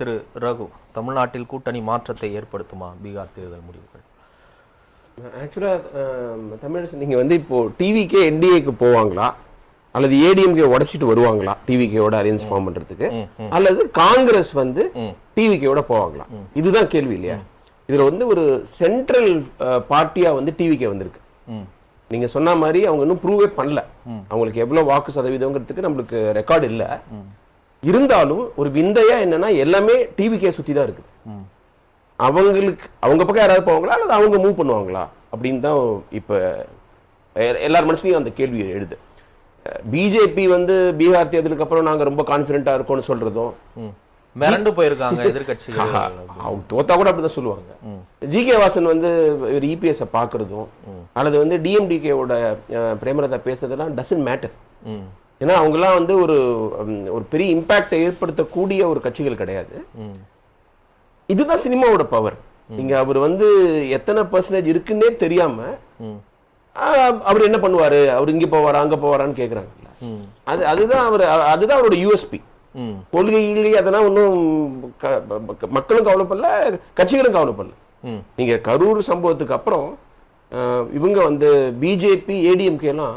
திரு ரகு தமிழ்நாட்டில் கூட்டணி மாற்றத்தை ஏற்படுத்துமா? பீகார் தேர்தல் முடிவுகள். ஆக்சுவலாக தமிழரசு நீங்கள் வந்து இப்போ டிவிக்கே என்டிஏக்கு போவாங்களா? அல்லது ஏடிஎம்கே உடைச்சிட்டு வருவாங்களா? டிவிகேவோட அலையன்ஸ் ஃபார்ம் பண்றதுக்கு? அல்லது காங்கிரஸ் வந்து டிவிகேவோட போவாங்களா? இதுதான் கேள்வி இல்லையா? இதுல வந்து ஒரு சென்ட்ரல் பார்ட்டியா வந்து டிவிகே வந்திருக்கு. ம். நீங்க சொன்ன மாதிரி அவங்க இன்னும் ப்ரூவே பண்ணல. அவங்களுக்கு எவ்வளவு வாக்கு சதவீதங்கிறதுக்கு நம்மளுக்கு ரெக்கார்டு இல்ல. இருந்தாலும் ஒரு விந்தையா என்னன்னா எல்லாமே டிவிகே சுத்தி தான் இருக்குது. அவங்களுக்கு அவங்க பக்கம் யாராவது போவாங்களா? அல்லது அவங்க மூவ் பண்ணுவாங்களா? அப்படின்னு தான் இப்போ எல்லார் மனசுலையும் அந்த கேள்வி எழுது. பிஜேபி வந்து பீகார் தேர்தலுக்கு அப்புறம் நாங்க ரொம்ப கான்ஃபிடென்ட்டா இருக்கோம்னு சொல்றதும் மிரண்டு போயிருக்காங்க எதிர்க்கட்சிகள் அவங்க தோத்தா கூட அப்படிதான் சொல்லுவாங்க. ஜி கே வாசன் வந்து இவர் இபிஎஸ் பாக்குறதும் அல்லது வந்து டிஎம்டிகேவோட பிரேமலதா பேசுறதெல்லாம் டசன்ட் மேட்டர் ஏன்னா அவங்கெல்லாம் வந்து ஒரு ஒரு பெரிய இம்பாக்டை ஏற்படுத்தக்கூடிய ஒரு கட்சிகள் கிடையாது. இதுதான் சினிமாவோட பவர் நீங்க அவர் வந்து எத்தனை பர்சன்டேஜ் இருக்குன்னே தெரியாம அவர் என்ன பண்ணுவாரு? அவர் இங்க போவாரா அங்க போவாரான்னு கேக்குறாங்கல்ல ம். அது அதுதான் அவர் அதுதான் அவரோட யூஎஸ்பி கொள்கையிலேயே அதெல்லாம் ஒன்றும் மக்களும் கவலைப்படல கட்சிகளும் கவலைப்படல. நீங்க கரூர் சம்பவத்துக்கு அப்புறம் இவங்க வந்து பிஜேபி ஏடிஎம்கே எல்லாம்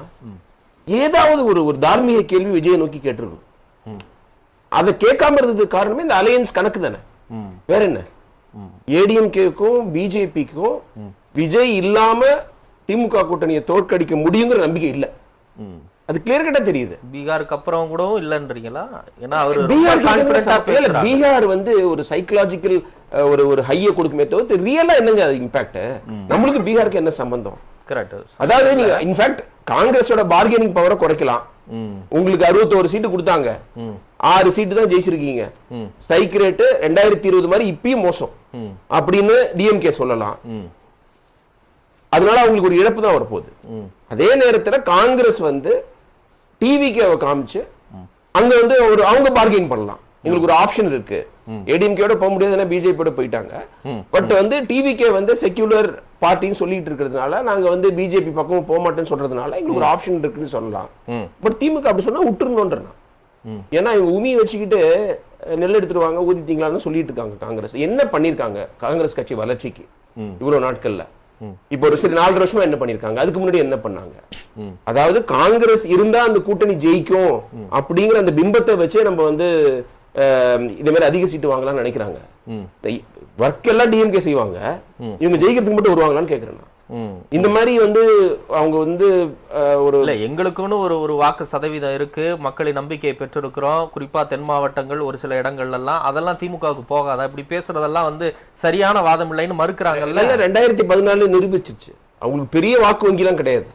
ஏதாவது ஒரு ஒரு தார்மீக கேள்வி விஜயை நோக்கி கேட்டிருக்கும். அதை கேட்காம இருந்ததுக்கு காரணமே இந்த அலையன்ஸ் கணக்கு தானே. வேற என்ன? ஏடிஎம்கேக்கும் பிஜேபிக்கும் விஜய் இல்லாம திமுக கூட்டணியை தோற்கடிக்க முடியுங்கிற நம்பிக்கை இல்ல. அது கிளியர் கட்டா தெரியுது. பீகாருக்கு அப்புறம் கூடவும் இல்லைன்றீங்களா? ஏன்னா அவர் பீகார் பேசுறாரு. பீகார் வந்து ஒரு சைக்கலாஜிக்கல் ஒரு ஒரு ஹையை கொடுக்குமே தவிர்த்து ரியலா என்னங்க அது இம்பாக்ட் நம்மளுக்கு பீகாருக்கு என்ன சம்பந்தம்? கரெக்ட் அதாவது நீங்க இன்ஃபேக்ட் காங்கிரஸோட பார்கெனிங் பவரை குறைக்கலாம். உங்களுக்கு அறுபத்தோரு சீட்டு கொடுத்தாங்க. ஆறு சீட்டு தான் ஜெயிச்சிருக்கீங்க. ஸ்ட்ரைக் ரேட்டு ரெண்டாயிரத்தி இருபது மாதிரி இப்பயும் மோசம். அப்படின்னு டிஎம்கே சொல்லலாம். அதனால அவங்களுக்கு ஒரு இழப்பு தான் வரப்போகுது. அதே நேரத்துல காங்கிரஸ் வந்து டிவிக்கு காமிச்சு அங்க வந்து ஒரு அவங்க பார்கெயின் பண்ணலாம். எங்களுக்கு ஒரு ஆப்ஷன் இருக்கு. ஏடிஎம்கேட போக முடியாதுன்னா பிஜேபியோட போயிட்டாங்க. பட் வந்து டிவிகே வந்து செக்யூலர் பார்ட்டின்னு சொல்லிட்டு இருக்கிறதுனால நாங்க வந்து பிஜேபி பக்கம் போக மாட்டேன்னு சொல்றதுனால எங்களுக்கு ஒரு ஆப்ஷன் இருக்குன்னு சொல்லலாம். பட் திமுக அப்படி சொன்னா விட்டுருணுன்றேன் ஏன்னா இவங்க உமியை வச்சுக்கிட்டு நெல் எடுத்துருவாங்க ஊதித்தீங்களான்னு சொல்லிட்டு இருக்காங்க காங்கிரஸ். என்ன பண்ணிருக்காங்க காங்கிரஸ் கட்சி வளர்ச்சிக்கு இவ்வளவு நாட்கள்ல? இப்போ ஒரு சரி நாலு வருஷமா என்ன பண்ணிருக்காங்க? அதுக்கு முன்னாடி என்ன பண்ணாங்க. அதாவது காங்கிரஸ் இருந்தா அந்த கூட்டணி ஜெயிக்கும் அப்படிங்கிற அந்த பிம்பத்தை வச்சே நம்ம வந்து இந்த மாதிரி அதிக சீட்டு வாங்கலாம்னு நினைக்கிறாங்க. ஒர்க் எல்லாம் டிஎம்கே செய்வாங்க. இவங்க ஜெயிக்கிறதுக்கு மட்டும் வருவாங்களான்னு. ம் இந்த மாதிரி வந்து அவங்க வந்து ஒரு இல்ல எங்களுக்குன்னு ஒரு ஒரு வாக்கு சதவீதம் இருக்கு. மக்களின் நம்பிக்கையை பெற்றிருக்கிறோம். குறிப்பா தென் மாவட்டங்கள் ஒரு சில இடங்கள்ல எல்லாம் அதெல்லாம் திமுகவுக்கு போகாதா? இப்படி பேசுறதெல்லாம் வந்து சரியான வாதம் இல்லைன்னு மறுக்கிறாங்கல்ல? இல்ல ரெண்டாயிரத்தி பதினாலு நிரூபிச்சிருச்சு. அவங்களுக்கு பெரிய வாக்கு வங்கிலாம் கிடையாது.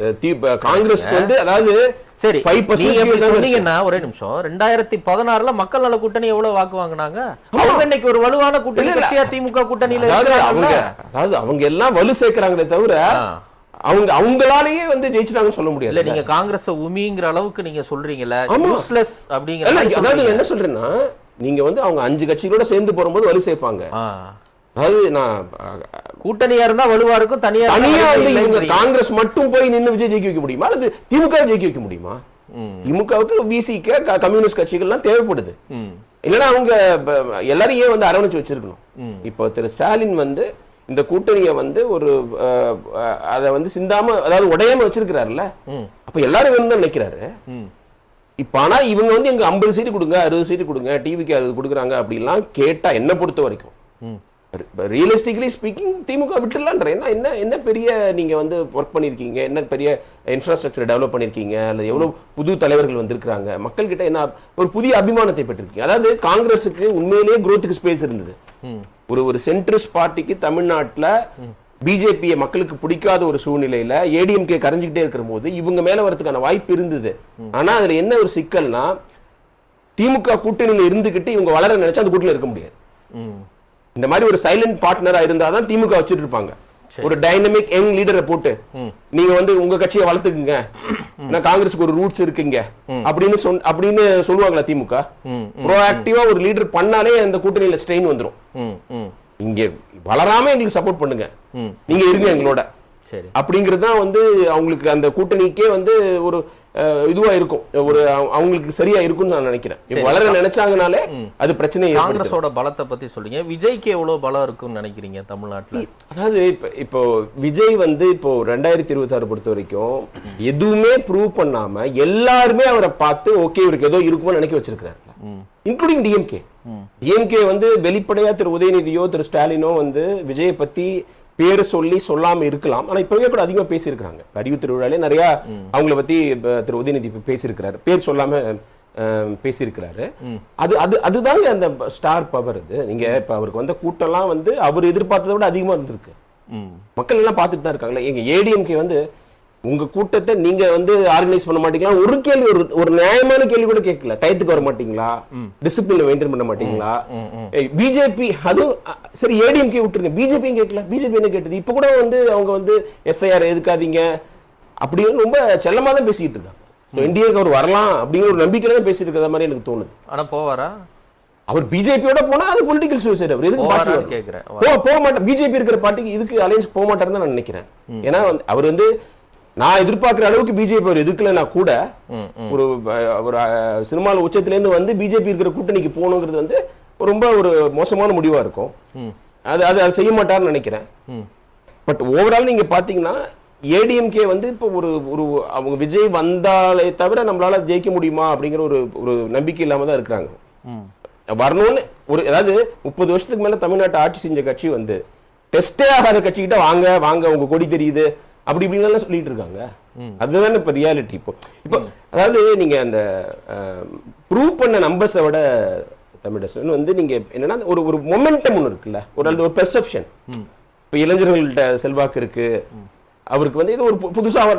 அஹ் தி- ப- காங்கிரஸ்க்கு வந்து அதாவது சரி 5% நீங்க இப்படி தான் சொன்னீங்கன்னா ஒரே நிமிஷம் ரெண்டாயிரத்தி பதினாறுல மக்கள் நல கூட்டணி எவ்வளவு வாக்கு வாங்குனாங்க இன்னைக்கு ஒரு வலுவான கூட்டணி இல்ல, இல்ல. கட்சியா திமுக கூட்டணியில அவங்க? அதாவது அவங்க எல்லாம் வலு சேர்க்கறாங்களே தவிர. அவங்க அவங்களாலேயே வந்து ஜெயிச்சிட்டாங்கன்னு சொல்ல இல்ல முடியாது நீங்க காங்கிரஸ் உமிங்கிற அளவுக்கு நீங்க சொல்றீங்கல்ல. யூஸ்லெஸ் அப்படிங்கிற இல்ல, அதாவது. என்ன சொல்றேன்னா நீங்க வந்து அவங்க அஞ்சு கட்சிகளோட சேர்ந்து போகும்போது வலு சேர்ப்பாங்க. அதாவது நான் கூட்டணியா இருந்தா வலுவா இருக்கும் தனியா தனியா வந்து இவங்க. காங்கிரஸ் மட்டும் போய் நின்னு விஜய் ஜெயிக்க வைக்க முடியுமா அல்லது திமுக ஜெயிக்க வைக்க முடியுமா. திமுகவுக்கு விசிக்கு கம்யூனிஸ்ட் கட்சிகள்லாம் தேவைப்படுது. இல்லைன்னா அவங்க எல்லாரும் ஏன் வந்து அரவணைச்சு வச்சிருக்கணும் இப்போ திரு ஸ்டாலின் வந்து இந்த கூட்டணியை வந்து ஒரு அதை வந்து சிந்தாம அதாவது உடையாம வச்சிருக்கிறாருல்ல. அப்ப எல்லாரும் வேணும் நினைக்கிறாரு. இப்ப ஆனா இவங்க வந்து எங்க ஐம்பது சீட்டு கொடுங்க அறுபது சீட்டு கொடுங்க டிவிக்கு அறுபது கொடுக்குறாங்க அப்படிலாம் கேட்டா என்ன பொறுத்த வரைக்கும். ரியலிஸ்டிக்லி ஸ்பீக்கிங் திமுக விட்டுலான்ற என்ன என்ன என்ன பெரிய நீங்க வந்து ஒர்க் பண்ணிருக்கீங்க? என்ன பெரிய இன்ஃப்ராஸ்ட்ரக்சர் டெவலப் பண்ணிருக்கீங்க? அல்லது எவ்வளவு புது தலைவர்கள் வந்திருக்காங்க மக்கள் கிட்ட என்ன ஒரு புதிய அபிமானத்தை பெற்றிருக்கீங்க. அதாவது காங்கிரஸுக்கு உண்மையிலேயே growthக்கு ஸ்பேஸ் இருந்தது. ஒரு ஒரு சென்ட்ரிஸ்ட் பார்ட்டிக்கு தமிழ்நாட்டுல பிஜேபியை மக்களுக்கு பிடிக்காத ஒரு சூழ்நிலையில ஏடிஎம்கே கரைஞ்சிக்கிட்டே இருக்கிற போது இவங்க மேல வரதுக்கான வாய்ப்பு இருந்தது. ஆனா அதுல என்ன ஒரு சிக்கல்னா திமுக கூட்டணியில இருந்துகிட்டு இவங்க வளர நினைச்சா அந்த கூட்டணியில இருக்க முடியாது. இந்த மாதிரி ஒரு சைலண்ட் பார்ட்னரா இருந்தாதான் திமுக வச்சிட்டு இருப்பாங்க. ஒரு டைனமிக் யங் லீடரை போட்டு நீங்க வந்து உங்க கட்சியை வளர்த்துக்குங்க. நான் காங்கிரஸுக்கு ஒரு ரூட்ஸ் இருக்குங்க. அப்படின்னு சொன் அப்படின்னு சொல்லுவாங்களா திமுக. ப்ரோஆக்டிவா ஒரு லீடர் பண்ணாலே அந்த கூட்டணியில ஸ்ட்ரெயின் வந்துரும். ம். ம். இங்க வளராம எங்களுக்கு சப்போர்ட் பண்ணுங்க. நீங்க இருங்க எங்களோட. அப்படிங்கிறது தான் வந்து அவங்களுக்கு அந்த கூட்டணிக்கே வந்து ஒரு இதுவா இருக்கும். ஒரு அவ- அவங்களுக்கு சரியா இருக்கும்னு நான் நினைக்கிறேன். வளர நினைச்சாங்கனாலே அது பிரச்சனை காங்கிரஸோட பலத்தை பத்தி சொல்றீங்க. விஜய்க்கு எவ்வளவு பலம் இருக்குன்னு நினைக்கிறீங்க தமிழ்நாட்டுல? அதாவது இப்ப இப்போ விஜய் வந்து இப்போ ரெண்டாயிரத்தி இருபத்தாறு பொறுத்த வரைக்கும் எதுவுமே ப்ரூவ் பண்ணாம எல்லாருமே அவரை பார்த்து ஓகே இவருக்கு ஏதோ இருக்குமோ நினைக்க வச்சிருக்காரு இன்க்ளூடிங் டிஎம்கே டிஎம்கே வந்து வெளிப்படையா திரு உதயநிதியோ திரு ஸ்டாலினோ வந்து விஜயை பத்தி பேரு சொல்லி சொல்லாம இருக்கலாம். ஆனா இப்பவே கூட அதிகமா பேசியிருக்காங்க அறிவு திருவிழாலே நிறைய அவங்கள பத்தி திரு உதயநிதி பேசியிருக்கிறாரு. பேர் சொல்லாம பேசியிருக்கிறாரு. அது அது அதுதாங்க அந்த ஸ்டார் பவர் இது நீங்க இப்ப அவருக்கு வந்த கூட்டம்லாம் வந்து அவர் எதிர்பார்த்ததை விட அதிகமா இருந்திருக்கு. மக்கள் எல்லாம் பார்த்துட்டு தான் இருக்காங்களே. எங்க ஏடிஎம்கே வந்து உங்க கூட்டத்தை நீங்க வந்து ஆர்கனைஸ் பண்ண மாட்டீங்களா? ஒரு கேள்வி ஒரு ஒரு நியாயமான கேள்வி கூட கேட்கல. டயத்துக்கு வர மாட்டீங்களா? டிசிப்ளின் மெயின்டைன் பண்ண மாட்டீங்களா? பிஜேபி அதுவும் சரி ஏடிஎம்கே விட்டுருங்க. பிஜேபியும் கேட்கல. பிஜேபி என்ன கேட்டது? இப்ப கூட வந்து அவங்க வந்து எஸ்ஐஆர் எதுக்காதீங்க? அப்படின்னு ரொம்ப செல்லமா தான் பேசிட்டு இருக்காங்க. என்டிஏக்கு அவர் வரலாம் அப்படிங்கிற ஒரு நம்பிக்கையில தான் பேசிட்டு இருக்கிற மாதிரி எனக்கு தோணுது. ஆனா போவாரா? அவர் பிஜேபியோட போனா அது பொலிட்டிக்கல் சூசைட் அவர். எதுக்கு பார்ட்டி போக மாட்டேன் பிஜேபி இருக்கிற பார்ட்டிக்கு இதுக்கு அலையன்ஸ் போக மாட்டாருன்னு நான் நினைக்கிறேன். ஏன்னா அவர் வந்து நான் எதிர்பார்க்கிற அளவுக்கு பிஜேபி அவர் எதுக்கலனா கூட ஒரு ஒரு அஹ், சினிமால உச்சத்துல இருந்து வந்து பிஜேபி இருக்கிற கூட்டணிக்கு போகணுங்கிறது வந்து ரொம்ப ஒரு மோசமான முடிவா இருக்கும். அது அது அது செய்ய மாட்டாருன்னு நினைக்கிறேன். பட் ஓவரால் நீங்க பாத்தீங்கன்னா ஏடிஎம்கே வந்து இப்போ ஒரு ஒரு அவங்க விஜய் வந்தாலே தவிர நம்மளால ஜெயிக்க முடியுமா அப்படிங்கிற ஒரு ஒரு நம்பிக்கை இல்லாம தான் இருக்கிறாங்க. வரணும்னு ஒரு அதாவது முப்பது வருஷத்துக்கு மேல தமிழ்நாட்டை ஆட்சி செஞ்ச கட்சி வந்து டெஸ்டே ஆகாத கட்சிக்கிட்ட வாங்க வாங்க உங்க கொடி தெரியுது அப்படி இப்படின்னு சொல்லிட்டு இருக்காங்க. அதுதான் இப்ப ரியாலிட்டி இப்போ. இப்போ அதாவது நீங்க அந்த ப்ரூவ் பண்ண நம்பர்ஸை விட தமிழரசன் வந்து நீங்க என்னன்னா ஒரு ஒரு மொமெண்டம் ஒன்று இருக்குல்ல. ஒரு அல்லது ஒரு பெர்செப்ஷன் இப்போ இளைஞர்கள்ட்ட செல்வாக்கு இருக்கு. அவருக்கு வந்து இது ஒரு பு- புதுசா வர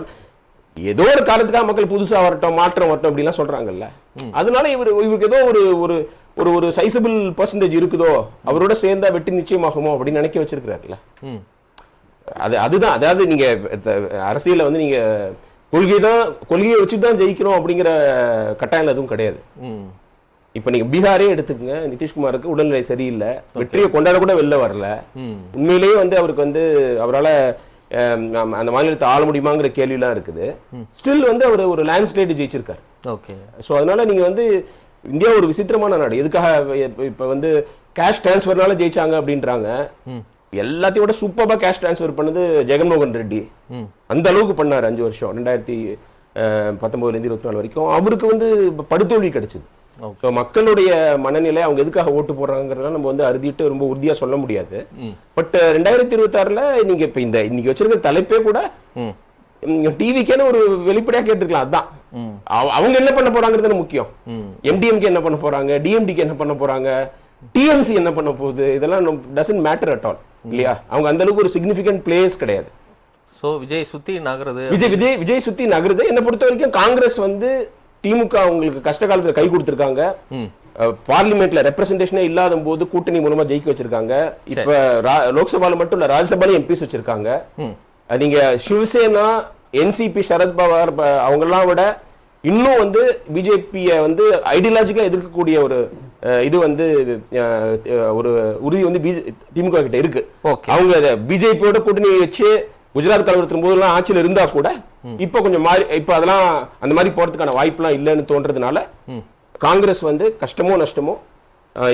ஏதோ ஒரு காரணத்துக்காக மக்கள் புதுசா வரட்டும் மாற்றம் வரட்டும் அப்படிலாம் சொல்றாங்கல்ல. அதனால இவர் இவருக்கு ஏதோ ஒரு ஒரு ஒரு ஒரு சைசபிள் பர்சன்டேஜ் இருக்குதோ அவரோட சேர்ந்தா வெற்றி நிச்சயமாகுமோ அப்படின்னு நினைக்க வச்சிருக்கிறாருல்ல. அது அதுதான். அதாவது நீங்க அரசியல்ல வந்து நீங்க கொள்கை தான் கொள்கையை வச்சுட்டு தான் ஜெயிக்கணும் அப்படிங்கிற கட்டாயம் எதுவும் கிடையாது. இப்ப நீங்க பீகாரே எடுத்துக்கங்க. நிதிஷ்குமாருக்கு உடல்நிலை சரியில்லை. வெற்றியை கொண்டாட கூட வெளில வரல. உண்மையிலேயே வந்து அவருக்கு வந்து அவரால் அந்த மாநிலத்தை ஆள முடியுமாங்கிற கேள்விலாம் இருக்குது. ஸ்டில் வந்து அவர் ஒரு லேண்ட்ஸ்லைடு ஜெயிச்சிருக்காரு. ஓகே. ஸோ அதனால நீங்க வந்து இந்தியா ஒரு விசித்திரமான நாடு. எதுக்காக இப்ப- வந்து கேஷ் டிரான்ஸ்ஃபர்னால ஜெயிச்சாங்க அப்படின்றாங்க. எல்லாத்தையும் விட சூப்பரா கேஷ் டிரான்ஸ்ஃபர் பண்ணது ஜெகன்மோகன் ரெட்டி. அந்த அளவுக்கு பண்ணாரு அஞ்சு வருஷம் ரெண்டாயிரத்தி பத்தொன்பதுல இருந்து இருபத்தி நாலு வரைக்கும் அவருக்கு வந்து படுதோல்வி கிடைச்சது. ஸோ மக்களுடைய மனநிலை அவங்க எதுக்காக ஓட்டு போடுறாங்கிறத நம்ம வந்து அறுதிட்டு ரொம்ப உறுதியா சொல்ல முடியாது. பட் ரெண்டாயிரத்தி இருபத்தாறுல நீங்க இப்ப இந்த இன்னைக்கு வச்சிருக்க தலைப்பே கூட. டிவிக்கேன்னு ஒரு வெளிப்படையா கேட்டிருக்கலாம் அதான் அவங்க என்ன பண்ண போறாங்கிறது முக்கியம். எம்டிஎம்கே என்ன பண்ண போறாங்க டிஎம்டிக்கு என்ன பண்ண போறாங்க டிஎம்சி என்ன பண்ண போகுது இதெல்லாம் டசன்ட் மேட்டர் அட் ஆல் இல்லையா? அவங்க அந்த அளவுக்கு ஒரு சிக்னிஃபிகன்ட் பிளேஸ் கிடையாது. சோ விஜய் சுத்தி நகருது. விஜய் விஜய் விஜய் சுத்தி நகருது. என்ன பொறுத்த வரைக்கும் காங்கிரஸ் வந்து திமுக அவங்களுக்கு கஷ்ட காலத்துல கை கொடுத்திருக்காங்க. பார்லிமெண்ட்ல ரெப்ரசன்டேஷனே இல்லாத போது கூட்டணி மூலமா ஜெயிக்க வச்சிருக்காங்க. இப்ப லோக்சபால மட்டும் இல்ல ராஜ்யசபாலையும் எம்பிஸ் வச்சிருக்காங்க. நீங்க சிவசேனா என்சிபி சரத்பவார் அவங்கெல்லாம் விட இன்னும் வந்து பிஜேபியை வந்து ஐடியாலஜிக்கா எதிர்க்கக்கூடிய ஒரு இது வந்து ஒரு உறுதி வந்து BJ திமுக கிட்ட இருக்கு. அவங்க பிஜேபியோட கூட்டணி வச்சு குஜராத் கலவரத்தின் போதெல்லாம் ஆட்சியில் இருந்தா கூட இப்ப கொஞ்சம் மாறி இப்ப அதெல்லாம் அந்த மாதிரி போறதுக்கான வாய்ப்புலாம் இல்லைன்னு தோன்றதுனால காங்கிரஸ் வந்து கஷ்டமோ நஷ்டமோ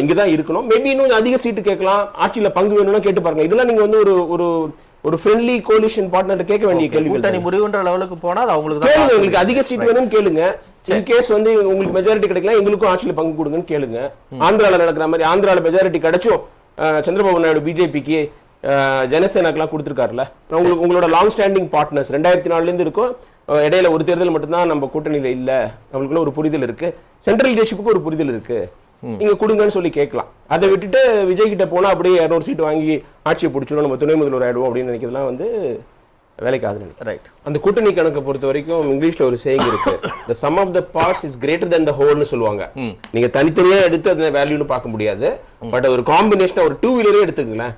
இங்கதான் இருக்கணும். மேபி இன்னும் அதிக சீட்டு கேட்கலாம். ஆட்சியில பங்கு வேணும்னா கேட்டு பாருங்க. இதெல்லாம் நீங்க வந்து ஒரு ஒரு ஒரு ஃப்ரெண்ட்லி கோலிஷன் பார்ட்னர் கேட்க வேண்டிய கேள்விகள் கூட்டணி முறிவுன்ற லெவலுக்கு போனா அது அவங்களுக்கு கேளுங்க. உங்களுக்கு அதிக சீட் வேணும்னு கேளுங்க. இன் கேஸ் வந்து உங்களுக்கு மெஜாரிட்டி கிடைக்கலாம் எங்களுக்கும் ஆட்சியில பங்கு கொடுங்கன்னு கேளுங்க. ஆந்திரால நடக்கிற மாதிரி ஆந்திரால மெஜாரிட்டி கிடைச்சும் சந்திரபாபு நாயுடு பிஜேபிக்கு ஜனசேனாக்கெல்லாம் கொடுத்துருக்காருல உங்களுக்கு உங்களோட லாங் ஸ்டாண்டிங் பார்ட்னர்ஸ் ரெண்டாயிரத்தி நாலுல இருந்து இருக்கும் இடையில ஒரு தேர்தல் மட்டும்தான் நம்ம கூட்டணியில இல்ல. நம்மளுக்குள்ள ஒரு புரிதல் இருக்கு. சென்ட்ரல் லீடர்ஷிப்புக்கு ஒரு புரிதல் இருக்கு. நீங்க கொடுங்கன்னு சொல்லி கேட்கலாம். அதை விட்டுட்டு விஜய் கிட்ட போனா அப்படியே இரநூறு சீட் வாங்கி ஆட்சியை பிடிச்சிடும் நம்ம துணை முதல்வர் ஆயிடுவோம் அப்படின்னு நினைக்கிறதுலாம் வந்து வேலைக்கு ஆகுது ரைட் அந்த கூட்டணி கணக்கை பொறுத்த வரைக்கும் இங்கிலீஷ்ல ஒரு சேயிங் இருக்கு. The sum of the parts is greater than the wholeனு சொல்லுவாங்க. நீங்க தனித்தனியா எடுத்து அந்த வேல்யூன்னு பார்க்க முடியாது. பட் ஒரு காம்பினேஷன் ஒரு டூ வீலரே எடுத்துக்கங்களேன்.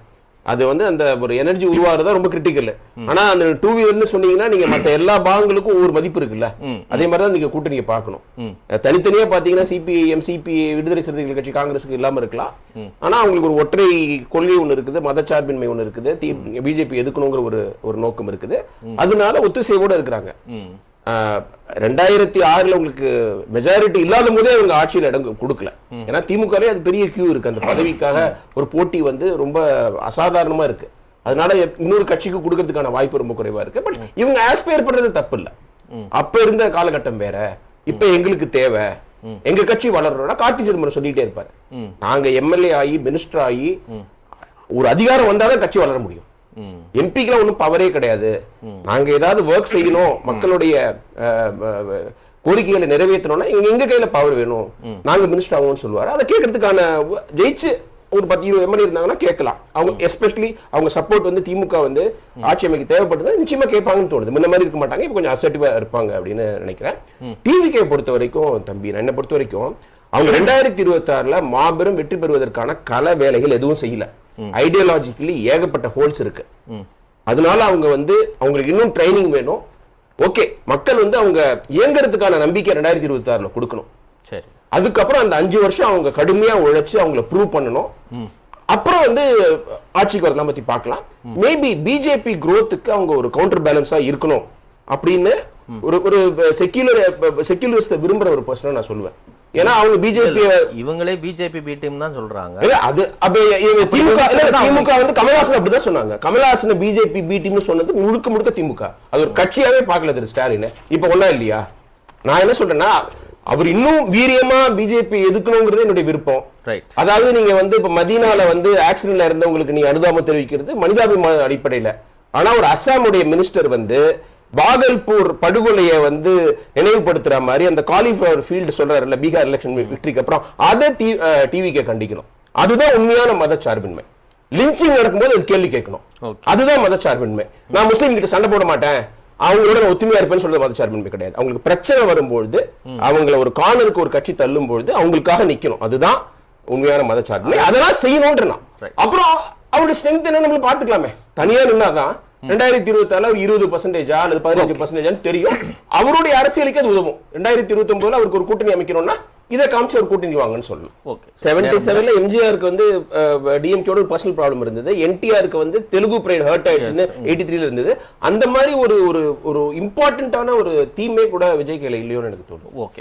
அது வந்து அந்த ஒரு எனர்ஜி உருவாகிறதா ரொம்ப கிரிட்டிக்கல் ஆனா அந்த டூ வீலர்னு சொன்னீங்கன்னா நீங்க மத்த எல்லா பாகங்களுக்கும் ஒவ்வொரு மதிப்பு இருக்குல்ல? அதே மாதிரி தான் நீங்க கூட்டணியை பார்க்கணும். அஹ் தனித்தனியா பாத்தீங்கன்னா சிபிஐஎம் சிபிஐ விடுதலை சிறுத்தைகள் கட்சி காங்கிரஸுக்கு இல்லாம இருக்கலாம். ஆனா அவங்களுக்கு ஒரு ஒற்றை கொள்கை ஒண்ணு இருக்குது மதச்சார்பின்மை ஒண்ணு இருக்குது பிஜேபி எதுக்கணுங்கிற ஒரு ஒரு நோக்கம் இருக்குது. அதனால ஒத்துசைவோட இருக்கிறாங்க. ரெண்டாயிரத்தி ஆறுல உங்களுக்கு மெஜாரிட்டி இல்லாத போதே அவங்க ஆட்சியில் இடம் கொடுக்கல. ஏன்னா திமுகலே அது பெரிய கியூ இருக்கு. அந்த பதவிக்காக ஒரு போட்டி வந்து ரொம்ப அசாதாரணமா இருக்கு. அதனால இன்னொரு கட்சிக்கு கொடுக்கறதுக்கான வாய்ப்பு ரொம்ப குறைவா இருக்கு. பட் இவங்க ஆஸ்பயர் பண்றது தப்பு இல்ல அப்ப இருந்த காலகட்டம் வேற. இப்ப எங்களுக்கு தேவை. எங்க கட்சி வளரணும்னா கார்த்தி சிதம்பரம் சொல்லிட்டே இருப்பாரு. நாங்க எம்எல்ஏ ஆகி மினிஸ்டர் ஆகி ஒரு அதிகாரம் வந்தாதான் கட்சி வளர முடியும். எம்பிக்கெல்லாம் ஒன்றும் பவரே கிடையாது. நாங்க ஏதாவது ஒர்க் செய்யணும் மக்களுடைய கோரிக்கைகளை நிறைவேற்றணும்னா எங்க எங்க கையில பவர் வேணும். நாங்க மினிஸ்டர் ஆகும்னு சொல்லுவாரு. அதை கேட்கறதுக்கான ஜெயிச்சு ஒரு பத்து இருபது எம்எல்ஏ இருந்தாங்கன்னா கேட்கலாம். அவங்க எஸ்பெஷலி அவங்க சப்போர்ட் வந்து திமுக வந்து ஆட்சி அமைக்க தேவைப்படுது நிச்சயமா கேட்பாங்கன்னு தோணுது. முன்ன மாதிரி இருக்க மாட்டாங்க இப்போ கொஞ்சம் அசர்ட்டிவா இருப்பாங்க அப்படின்னு நினைக்கிறேன். டிவிகே பொறுத்த வரைக்கும் தம்பி நான் என்ன பொறுத்த வரைக்கும் அவங்க ரெண்டாயிரத்தி இருபத்தி ஆறுல மாபெரும் வெற்றி பெறுவதற்கான கள வேலைகள் எதுவும் செய்யல. ஐடியாலஜிக்கலி ஏகப்பட்ட ஹோல்ஸ் இருக்கு. அதனால அவங்க வந்து அவங்களுக்கு இன்னும் ட்ரைனிங் வேணும். ஓகே மக்கள் வந்து அவங்க இயங்குறதுக்கான நம்பிக்கை ரெண்டாயிரத்தி இருபத்தி ஆறுல கொடுக்கணும். சரி. அதுக்கப்புறம் அந்த அஞ்சு வருஷம் அவங்க கடுமையா உழைச்சு அவங்கள ப்ரூவ் பண்ணணும். அப்புறம் வந்து ஆட்சிக்கு வரலாம் பத்தி பார்க்கலாம். மேபி பிஜேபி growth-க்கு அவங்க ஒரு கவுண்டர் பேலன்ஸா இருக்கணும். அப்படின்னு ஒரு ஒரு செக்யூலர் செக்யூலரிஸ்ட விரும்புற ஒரு பர்சனா நான் சொல்லுவேன் ஏன்னா அவங்க பிஜேபி இவங்களே பிஜேபி பி டீம் தான் சொல்றாங்க. அது அப்ப இவங்க திமுக திமுக வந்து கமல்ஹாசன் அப்படிதான் சொன்னாங்க. கமல்ஹாசன் பிஜேபி பி டீம்னு சொன்னது முழுக்க முழுக்க திமுக. அது ஒரு கட்சியாவே பார்க்கல திரு ஸ்டாலின். இப்ப ஒண்ணா இல்லையா? நான் என்ன சொல்றேன்னா அவர் இன்னும் வீரியமா பிஜேபி எதுக்கணுங்கிறது என்னுடைய விருப்பம். ரைட் அதாவது நீங்க வந்து இப்ப மதீனால வந்து ஆக்சிடென்ட்ல இருந்தவங்களுக்கு நீங்க அனுதாபம் தெரிவிக்கிறது மனிதாபிமான அடிப்படையில. ஆனா ஒரு அஸ்ஸாமுடைய மினிஸ்டர் வந்து பாகல்பூர் படுகொலையை வந்து நினைவுபடுத்துற மாதிரி அந்த காலிஃபிளவர் ஃபீல்டு சொல்றாருல்ல பீகார் எலெக்ஷன் விக்டரிக்கு அப்புறம் அதை டிவிக்கு கண்டிக்கணும். அதுதான் உண்மையான மதச்சார்பின்மை. லிஞ்சிங் நடக்கும்போது அது கேள்வி கேட்கணும். அதுதான் மதச்சார்பின்மை. நான் முஸ்லீம் கிட்ட சண்டை போட மாட்டேன். அவங்களோட ஒத்துமையா இருப்பேன்னு சொல்றது மதச்சார்பின்மை கிடையாது. அவங்களுக்கு பிரச்சனை வரும்பொழுது அவங்கள ஒரு கார்னருக்கு ஒரு கட்சி தள்ளும் பொழுது அவங்களுக்காக நிக்கணும். அதுதான் உண்மையான மதச்சார்பின்மை. அதெல்லாம் செய்யணும்ன்ற. அப்புறம் அவருடைய ஸ்ட்ரென்த் என்ன நம்மளும் பாத்துக்கலாமே தனியா நின்னாதான் ரெண்டாயிரத்தி இருபத்தி ஆறுல ஒரு இருபது பர்சன்டேஜா அல்லது பதினஞ்சு பர்சன்டேஜான்னு தெரியும். அவருடைய அரசியலுக்கு அது உதவும். ரெண்டாயிரத்தி இருபத்தி ஒன்பதுல அவருக்கு ஒரு கூட்டணி அமைக்கணும்னா இதை காமிச்சு ஒரு கூட்டணி வாங்கன்னு சொல்லணும் ஓகே செவன்டி செவன்ல எம்ஜிஆருக்கு வந்து டிஎம்கேயோட ஒரு பர்சனல் ப்ராப்ளம் இருந்தது. என்டிஆருக்கு வந்து தெலுங்கு பிரைட் ஹர்ட் ஆயிடுச்சுன்னு எயிட்டி த்ரீல இருந்தது. அந்த மாதிரி ஒரு ஒரு ஒரு இம்பார்ட்டன்டான ஒரு தீமே கூட விஜய் கையில இல்லையோன்னு எனக்கு தோணும் ஓகே